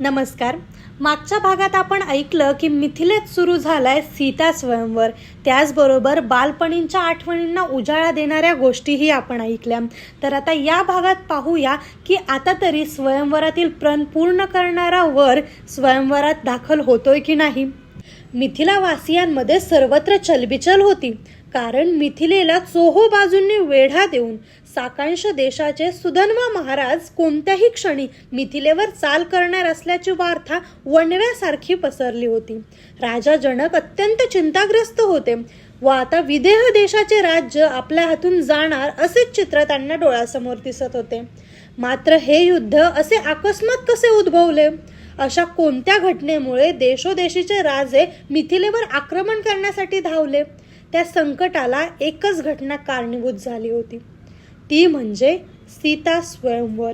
नमस्कार. मागच्या भागात आपण ऐकलं की मिथिलेत सुरू झालाय सीता स्वयंवर. त्याचबरोबर बालपणींच्या आठवणींना उजाळा देणाऱ्या गोष्टीही आपण ऐकल्या. तर आता या भागात पाहूया की आता तरी स्वयंवरातील प्रण पूर्ण करणारा वर स्वयंवरात दाखल होतोय की नाही? मिथिलावासियांमध्ये सर्वत्र चलबिचल होती. कारण मिथिलेला चोहो बाजूंनी वेढा देऊन साकांश देशाचे सुधन्वा महाराज कोणत्याही क्षणी मिथिलेवर चाल करणार असल्याची वार्ता वणव्यासारखी पसरली होती. राजा जनक अत्यंत चिंताग्रस्त होते. व आता विदेह देशाचे राज्य आपल्या हातून जाणार असेच चित्र त्यांना डोळ्यासमोर दिसत होते. मात्र हे युद्ध असे अकस्मात कसे उद्भवले? अशा कोणत्या घटनेमुळे देशोदेशीचे राजे मिथिलेवर आक्रमण करण्यासाठी धावले? त्या संकटाला एकच घटना कारणीभूत झाली होती. ती म्हणजे सीता स्वयंवर.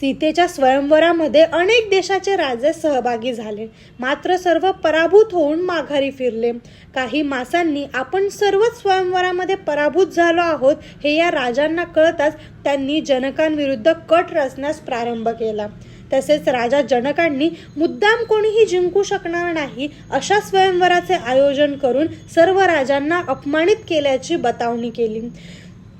सीतेच्या स्वयंवरामध्ये अनेक देशाचे राजे सहभागी झाले. मात्र सर्व पराभूत होऊन माघारी फिरले. काही मासांनी आपण सर्वच स्वयंवरामध्ये पराभूत झालो आहोत हे या राजांना कळताच त्यांनी जनकांविरुद्ध कट रचण्यास प्रारंभ केला. तसेच राजा जनकांनी मुद्दाम कोणीही जिंकू शकणार नाही अशा स्वयंवराचे आयोजन करून सर्व राजांना अपमानित केल्याची बतावणी केली.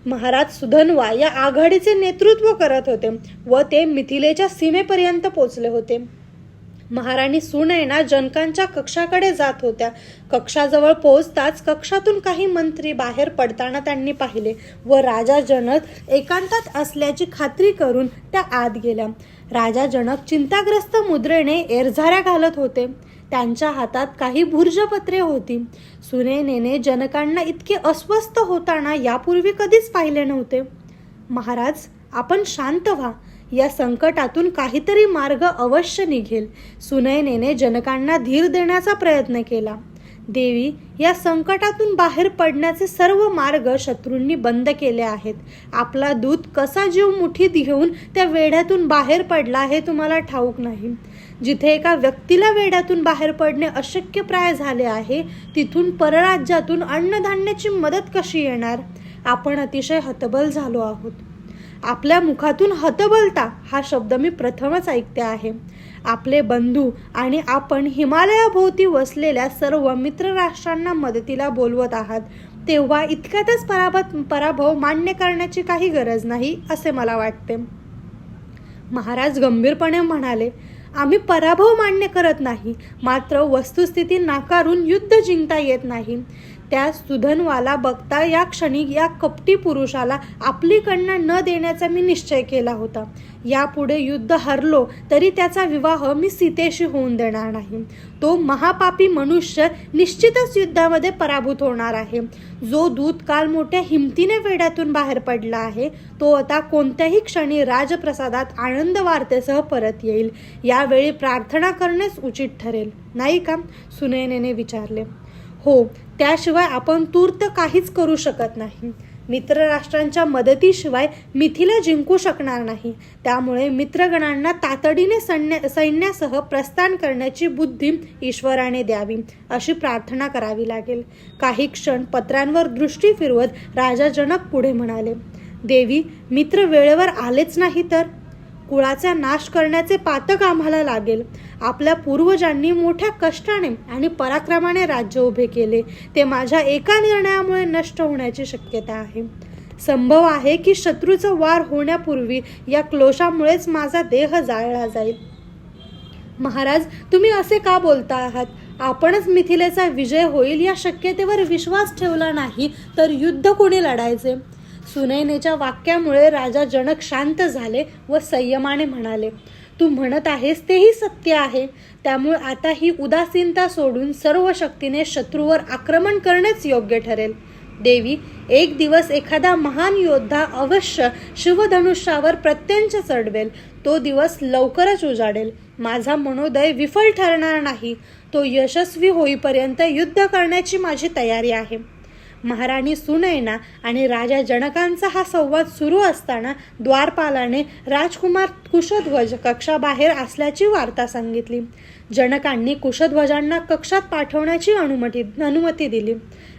महाराज सुधन्वा या आघाडीचे नेतृत्व करत होते व ते मिथिलेच्या सीमेपर्यंत पोचले होते. महाराणी सुनैना जनकांच्या कक्षाकडे जात होत्या. कक्षाजवळ पोहोचताच कक्षातून काही मंत्री बाहेर पडताना त्यांनी पाहिले व राजा जनक एकांतात असल्याची खात्री करून त्या आत गेल्या. राजा जनक चिंताग्रस्त मुद्रेने एरझाऱ्या घालत होते. त्यांच्या हातात काही भुर्जपत्रे होती. सुनेनेने जनकांना इतके अस्वस्थ होताना यापूर्वी कधीच पाहिले नव्हते. महाराज आपण शांत व्हा. या संकटातून काहीतरी मार्ग अवश्य निघेल सुनयनेने जनकांना धीर देण्याचा प्रयत्न केला. देवी या संकटातून बाहेर पडण्याचे सर्व मार्ग शत्रूंनी बंद केले आहेत. आपला दूत कसा जीव मुठीत घेऊन त्या वेढ्यातून बाहेर पडला हे तुम्हाला ठाऊक नाही. जिथे एका व्यक्तीला वेड्यातून बाहेर पडणे अशक्यप्राय झाले आहे तिथून परराज्यातून अन्नधान्याची मदत कशी येणार? आपण अतिशय हतबल झालो आहोत. आपल्या मुखातून हतबलता हा शब्द मी प्रथमच ऐकते आहे. आपले बंधू आणि आपण हिमालयाभोवती वसलेल्या सर्व मित्र राष्ट्रांना मदतीला बोलवत आहात. तेव्हा इतक्यातच पराभत पराभव मान्य करण्याची काही गरज नाही असे मला वाटते. महाराज गंभीरपणे म्हणाले आम्ही पराभव मान्य करत नाही मात्र वस्तुस्थिती नाकारून युद्ध जिंकता येत नाही. त्या सुधनवाला बघता या क्षणी या कपटी पुरुषाला आपली कन्या न देण्याचा मी निश्चय केला होता. यापुढे युद्ध हरलो तरी त्याचा विवाह मी सीतेशी होऊन देणार नाही. तो महापापी मनुष्य निश्चितच युद्धामध्ये पराभूत होणार आहे. जो दूत काल मोठ्या हिमतीने वेड्यातून बाहेर पडला आहे तो आता कोणत्याही क्षणी राजप्रसादात आनंद वार्तेसह परत येईल. यावेळी प्रार्थना करणेच उचित ठरेल. नाही का? सुनयनेने विचारले. हो त्याशिवाय आपण तूर्त काहीच करू शकत नाही. मित्रराष्ट्रांच्या मदतीशिवाय मिथिला जिंकू शकणार नाही. त्यामुळे मित्रगणांना तातडीने सैन्य सैन्यासह प्रस्थान करण्याची बुद्धी ईश्वराने द्यावी अशी प्रार्थना करावी लागेल. काही क्षण पत्रांवर दृष्टी फिरवत राजा जनक पुढे म्हणाले देवी मित्र वेळेवर आलेच नाही तर कुळाचा नाश करण्याचे पातक आम्हाला लागेल. आपल्या पूर्वजांनी मोठ्या कष्टाने आणि पराक्रमाने राज्य उभे केले. ते माझ्या एका निर्णयामुळे नष्ट होण्याची शक्यता आहे. संभव आहे की शत्रूचा वार होण्यापूर्वी या क्लोशामुळेच माझा देह जाळला जाईल. महाराज तुम्ही असे का बोलता आहात? आपणच मिथिलेचा विजय होईल या शक्यतेवर विश्वास ठेवला नाही तर युद्ध कोणी लढायचे? सुनैनेच्या वाक्यामुळे राजा जनक शांत झाले व संयमाने म्हणाले तू म्हणत आहेस तेही सत्य आहे. त्यामुळे आता ही उदासीनता सोडून सर्व शक्तीने शत्रूवर आक्रमण करणेच योग्य ठरेल. देवी एक दिवस एखादा महान योद्धा अवश्य शिवधनुष्यावर प्रत्यंच चढवेल. तो दिवस लवकरच उजाडेल. माझा मनोदय विफल ठरणार नाही. तो यशस्वी होईपर्यंत युद्ध करण्याची माझी तयारी आहे. महाराणी सुनैना आणि राजा जनकांचा हा संवाद सुरू असताना द्वारपालाने राजकुमार कुशध्वज कक्षाबाहेर असल्याची वार्ता सांगितली. जनकांनी कुशध्वजांना कक्षात पाठवण्याची अनुमती अनुमती दिली.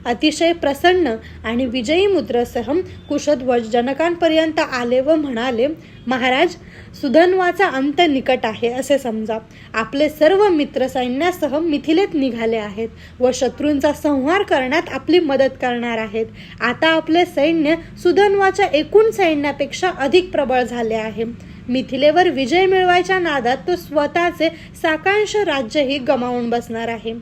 अतिशय प्रसन्न आणि विजयी मुद्रेसह कुशध्वज जनकांपर्यंत आले व म्हणाले महाराज सुधन्वाचा अंत निकट आहे असे समजा. आपले सर्व मित्र सैन्यासह मिथिलेत निघाले आहेत. व शत्रूंचा संहार करण्यात आपली मदत करणार आहेत. आता आपले सैन्य सुधन्वाच्या एकूण सैन्यापेक्षा अधिक प्रबळ झाले आहे. मिथिलेवर विजय मिळवायच्या नादात तो स्वतःचे साकांश राज्यही गमावून बसणार आहे.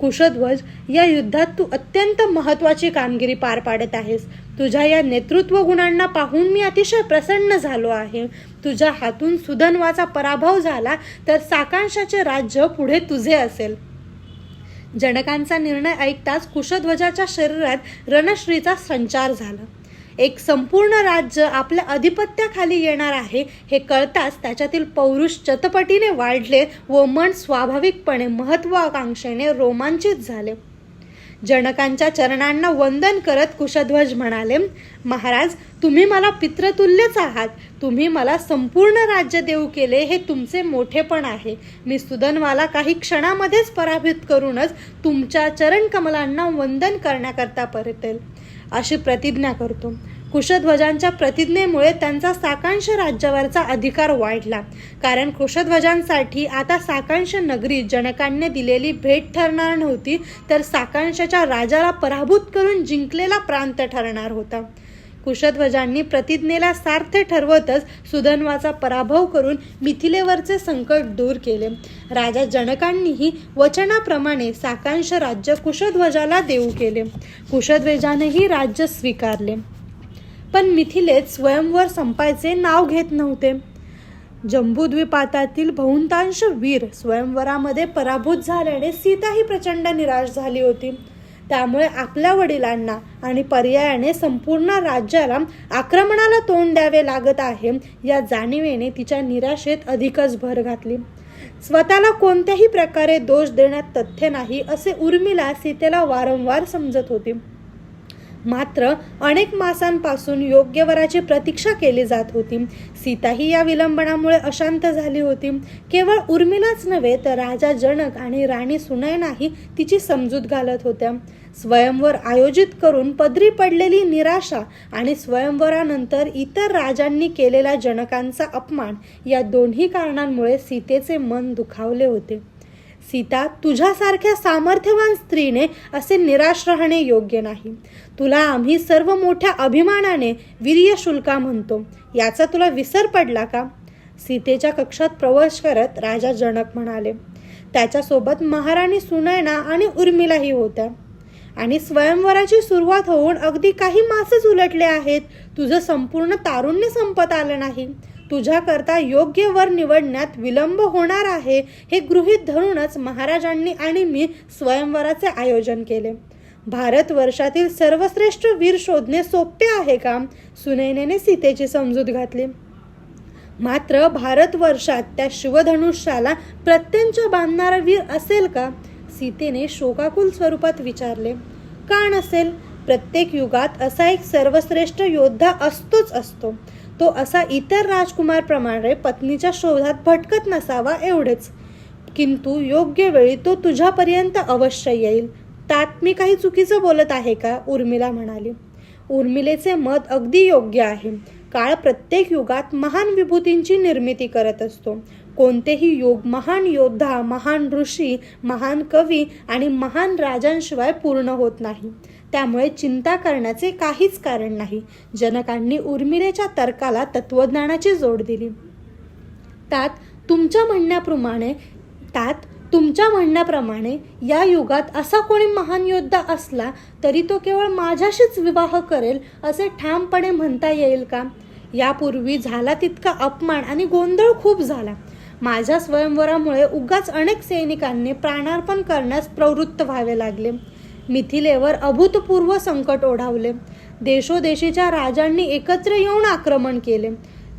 कुशध्वज या युद्धात तू अत्यंत महत्वाची कामगिरी पार पाडत आहेस. तुझ्या या नेतृत्व गुणांना पाहून मी अतिशय प्रसन्न झालो आहे. तुझ्या हातून सुधन्वाचा पराभव झाला तर साकांशाचे राज्य पुढे तुझे असेल. जनकांचा निर्णय ऐकताच कुशध्वजाच्या शरीरात रणश्रीचा संचार झाला. एक संपूर्ण राज्य आपल्या अधिपत्याखाली येणार आहे हे कळताच त्याच्यातील पौरुष चतपटीने वाढले व मन स्वाभाविकपणे महत्वाकांक्षेने रोमांचित झाले. जनकांच्या चरणांना वंदन करत कुशध्वज म्हणाले महाराज तुम्ही मला पित्रतुल्यच आहात. तुम्ही मला संपूर्ण राज्य देऊ केले हे तुमचे मोठेपण आहे. मी सुदनवाला काही क्षणामध्येच पराभूत करूनच तुमच्या चरणकमलांना वंदन करण्याकरता परतेल. अशी प्रतिज्ञा करतो. कुशध्वजांच्या प्रतिज्ञेमुळे त्यांचा साकांश राज्यावरचा अधिकार वाढला. कारण कुशध्वजांसाठी आता साकांश नगरी जनकांनी दिलेली भेट ठरणार नव्हती तर साकांशाच्या राजाला पराभूत करून जिंकलेला प्रांत ठरणार होता. कुशध्वजांनी प्रतिज्ञेला सार्थ ठरवतच सुधन्वाचा पराभव करून मिथिलेवरचे संकट दूर केले. राजा जनकांनीही वचनाप्रमाणे साकांश राज्य कुशध्वजाला देऊ केले. कुशध्वजानेही राज्य स्वीकारले. पण मिथिलेत स्वयंवर संपायचे नाव घेत नव्हते. जम्बूद्वीपातातील बहुतांश वीर स्वयंवरामध्ये पराभूत झाल्याने सीताही प्रचंड निराश झाली होती. त्यामुळे आपल्या वडिलांना आणि पर्यायाने संपूर्ण राज्याला आक्रमणाला तोंड द्यावे लागत आहे या जाणीवेने तिच्या निराशेत अधिकच भर घातली. स्वतःला कोणत्याही प्रकारे दोष देण्यात तथ्य नाही असे उर्मिला सीतेला वारंवार समजत होती. मात्र अनेक मासांपासून योग्य वराची प्रतीक्षा केली जात होती. सीताही या विलंबनामुळे अशांत झाली होती. केवळ उर्मिलाच नव्हे तर राजा जनक आणि राणी सुनयनाही तिची समजूत घालत होत्या. स्वयंवर आयोजित करून पदरी पडलेली निराशा आणि स्वयंवरानंतर इतर राजांनी केलेला जनकांचा अपमान या दोन्ही कारणांमुळे सीतेचे मन दुखावले होते. सीता तुझ्यासारख्या सामर्थ्यवान स्त्रीने असे निराश राहणे योग्य नाही. तुला आम्ही सर्व मोठ्या अभिमानाने वीर्य शुल्का म्हणतो. याचा तुला विसर पडला का? सीतेच्या कक्षात प्रवेश करत राजा जनक म्हणाले. त्याच्यासोबत महाराणी सुनैना आणि उर्मिलाही होत्या. आणि स्वयंवराची सुरुवात होऊन अगदी काही मासच उलटले आहेत. तुझं संपूर्ण तारुण्य संपत आलं नाही. तुझ्याकरता योग्य वर निवडण्यात विलंब होणार आहे हे गृहीत धरूनच महाराजांनी आणि मी स्वयंवराचे आयोजन केले. भारतवर्षातील सर्वश्रेष्ठ वीर शोधणे सोपे आहे का? सुनैनेने सीतेची समजूत घातली. मात्र भारतवर्षात त्या शिवधनुष्याला प्रत्यंच बांधणारा वीर असेल का? सीतेने शोकाकुल स्वरूपात विचारले. का नसेल? प्रत्येक युगात असा एक सर्वश्रेष्ठ योद्धा असतोच असतो. तो असा इतर राजकुमारप्रमाणे पत्नीच्या शोधात भटकत नसावा एवढेच. किंतु योग्य वेळी तो तुझ्यापर्यंत अवश्य येईल. त्यात मी काही चुकीचं बोलत आहे का? उर्मिला म्हणाली. उर्मिलेचे मत अगदी योग्य आहे. काळ प्रत्येक युगात महान विभूतींची निर्मिती करत असतो. कोणतेही युग महान योद्धा महान ऋषी महान कवी आणि महान राजांशिवाय पूर्ण होत नाही. त्यामुळे चिंता करण्याचे काहीच कारण नाही. जनकांनी उर्मिलेच्या तर्काला तत्वज्ञानाची जोड दिली. त्यात तुमच्या म्हणण्याप्रमाणे त्यात तुमच्या म्हणण्याप्रमाणे या युगात असा कोणी महान योद्धा असला तरी तो केवळ माझ्याशीच विवाह करेल असे ठामपणे म्हणता येईल का? यापूर्वी झाला तितका अपमान आणि गोंधळ खूप झाला. माझ्या स्वयंवरामुळे उगाच अनेक सैनिकांनी प्राणार्पण करण्यास प्रवृत्त व्हावे लागले. मिथिलेवर अभूतपूर्व संकट ओढावले. देशोदेशीच्या राजांनी एकत्र येऊन आक्रमण केले.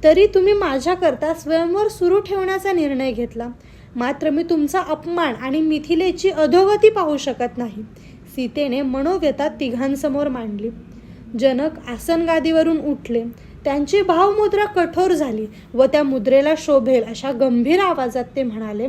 तरी तुम्ही माझ्याकरता स्वयंवर सुरू ठेवण्याचा निर्णय घेतला. मात्र मी तुमचा अपमान आणि मिथिलेची अधोगती पाहू शकत नाही. सीतेने मनोव्यथा तिघांसमोर मांडली. जनक आसनगादीवरून उठले. त्यांची भावमुद्रा कठोर झाली व त्या मुद्रेला शोभेल अशा गंभीर आवाजात ते म्हणाले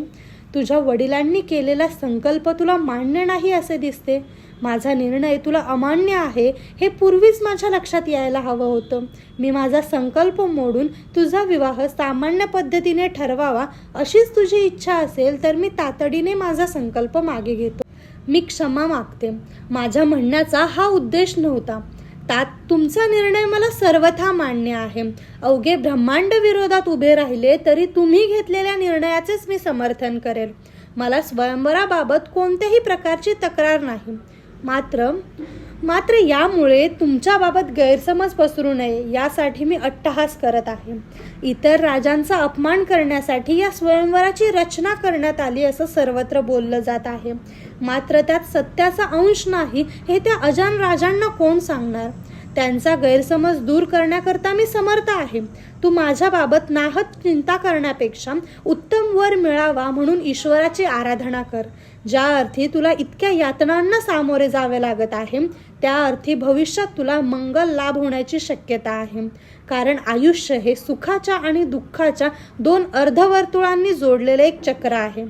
तुझ्या वडिलांनी केलेला संकल्प तुला मान्य नाही असे दिसते. माझा निर्णय तुला अमान्य आहे हे पूर्वीच माझ्या लक्षात यायला हवं होतं. मी माझा संकल्प मोडून तुझा विवाह सामान्य पद्धतीने ठरवावा अशीच तुझी इच्छा असेल तर मी तातडीने माझा संकल्प मागे घेतो. मी क्षमा मागते. माझ्या म्हणण्याचा हा उद्देश नव्हता. तात तुमचा निर्णय मला सर्वथा मान्य आहे. अवघे ब्रह्मांड विरोधात उभे राहिले तरी तुम्ही घेतलेल्या निर्णयाचेच मी समर्थन करेल. मला स्वयंवराबाबत कोणत्याही प्रकारची तक्रार नाही. मात्र मात्र यामुळे तुमच्याबाबत गैरसमज पसरू नये यासाठी मी अट्टहास करत आहे. इतर राजांचा अपमान करण्यासाठी या स्वयंवराची रचना करण्यात आली असं सर्वत्र बोललं जात आहे. मात्र त्यात सत्याचा अंश नाही हे त्या अजान राजांना कोण सांगणार? त्यांचा गैरसमज दूर करण्याकरता मी समर्थ आहे. तू माझ्याबाबत नाहत चिंता करण्यापेक्षा उत्तम वर मिळावा म्हणून ईश्वराची आराधना कर. ज्या अर्थी तुला इतक्या यातनांना सामोरे जावे लागत आहे त्या अर्थी भविष्यात तुला मंगल लाभ होण्याची शक्यता आहे. कारण आयुष्य हे सुखाच्या आणि दुःखाच्या दोन अर्धवर्तुळांनी जोडलेले एक चक्र आहे.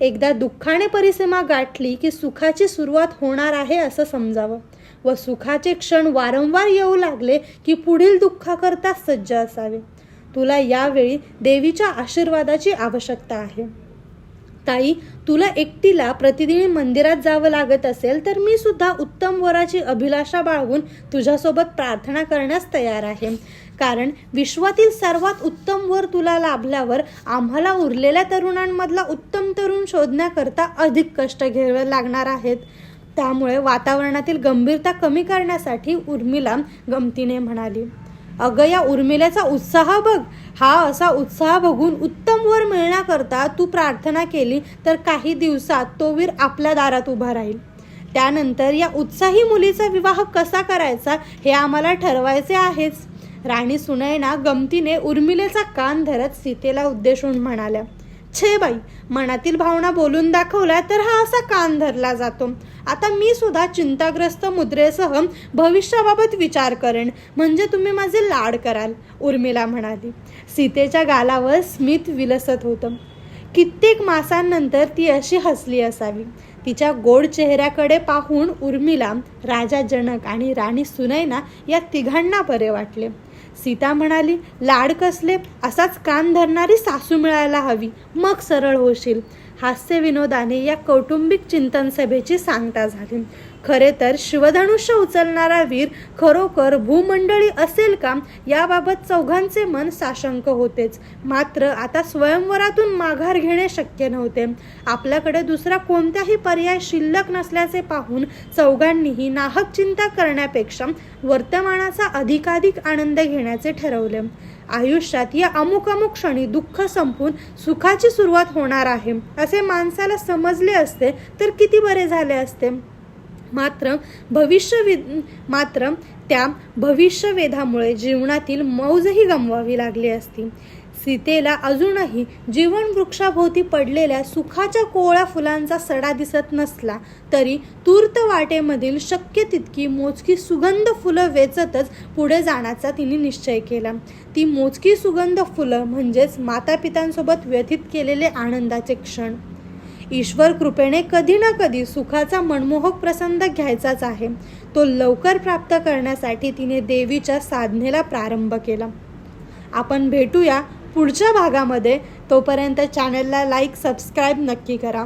एकदा दुःखाने परिसीमा गाठली की सुखाची सुरुवात होणार आहे असं समजावं. व सुखाचे क्षण वारंवार येऊ लागले की पुढील दुःखाकरता सज्ज असावे. तुला यावेळी देवीच्या आशीर्वादाची आवश्यकता आहे. ताई तुला एकटीला प्रतिदिन मंदिरात जावं लागत असेल तर मी सुद्धा उत्तम वराची अभिलाषा बाळगून तुझ्यासोबत प्रार्थना करण्यास तयार आहे. कारण विश्वातील सर्वात उत्तम वर तुला लाभल्यावर आम्हाला उरलेल्या तरुणांमधला उत्तम तरुण शोधण्याकरता अधिक कष्ट घ्यावे लागणार आहेत. त्यामुळे वातावरणातील गंभीरता कमी करण्यासाठी उर्मिला गमतीने म्हणाली. अगं या उर्मिलेचा उत्साह बघ. हा असा उत्साह बघून उत्तम वर मिळण्याकरता तू प्रार्थना केली तर काही दिवसात तो वीर आपल्या दारात उभा राहील. त्यानंतर या उत्साही मुलीचा विवाह कसा करायचा हे आम्हाला ठरवायचे आहेच. राणी सुनैना गमतीने उर्मिलेचा कान धरत सीतेला उद्देशून म्हणाल्या छे बाई मनातील भावना बोलून दाखवल्या तर हा असा कान धरला जातो. आता मी सुद्धा चिंताग्रस्त मुद्रेसह भविष्याबाबत विचार करेन. म्हणजे तुम्ही माझे लाड कराल उर्मिला म्हणाली. सीतेच्या गालावर स्मित विलसत होतं. कित्येक मासांनंतर ती अशी हसली असावी. तिच्या गोड चेहऱ्याकडे पाहून उर्मिला राजा जनक आणि राणी सुनैना या तिघांना बरे वाटले. सीता म्हणाली लाड कसले? असाच कान धरणारी सासू मिळायला हवी. मग सरळ होशील. हास्यविनोदाने या कौटुंबिक चिंतन सभेची सांगता झाली. खरे तर शिवधनुष्य उचलणारा वीर खरोखर भूमंडळी असेल का? याबाबत चौघांचे मन साशंक होतेच. मात्र आता स्वयंवरातून माघार घेणे शक्य नव्हते. आपल्याकडे दुसरा कोणताही पर्याय शिल्लक नसल्याचे पाहून चौघांनीही नाहक चिंता करण्यापेक्षा वर्तमानाचा अधिकाधिक आनंद घेण्याचे ठरवले. आयुष्यात या अमुक अमुक क्षणी दुःख संपून सुखाची सुरुवात होणार आहे. असे माणसाला समजले असते तर किती बरे झाले असते? मात्र भविष्य मात्र त्या भविष्यवेधामुळे जीवनातील मौजही गमवावी लागली असती. सीतेला अजूनही जीवन वृक्षाभोवती पडलेल्या सुखाच्या कोवळ्या फुलांचा सडा दिसत नसला तरी तूर्त वाटेमधील शक्य तितकी मोजकी सुगंध फुलं वेचतच पुढे जाण्याचा तिने निश्चय केला. ती मोजकी सुगंध फुलं म्हणजेच मातापितांसोबत व्यथित केलेले आनंदाचे क्षण. ईश्वर कृपेने कधी ना कधी सुखाचा मनमोहक प्रसंग घ्यायचाच आहे. तो लवकर प्राप्त करण्यासाठी तिने देवीच्या साधनेला प्रारंभ केला. आपण भेटूया पुढच्या भागामध्ये तोपर्यंत चॅनलला लाईक सबस्क्राईब नक्की करा.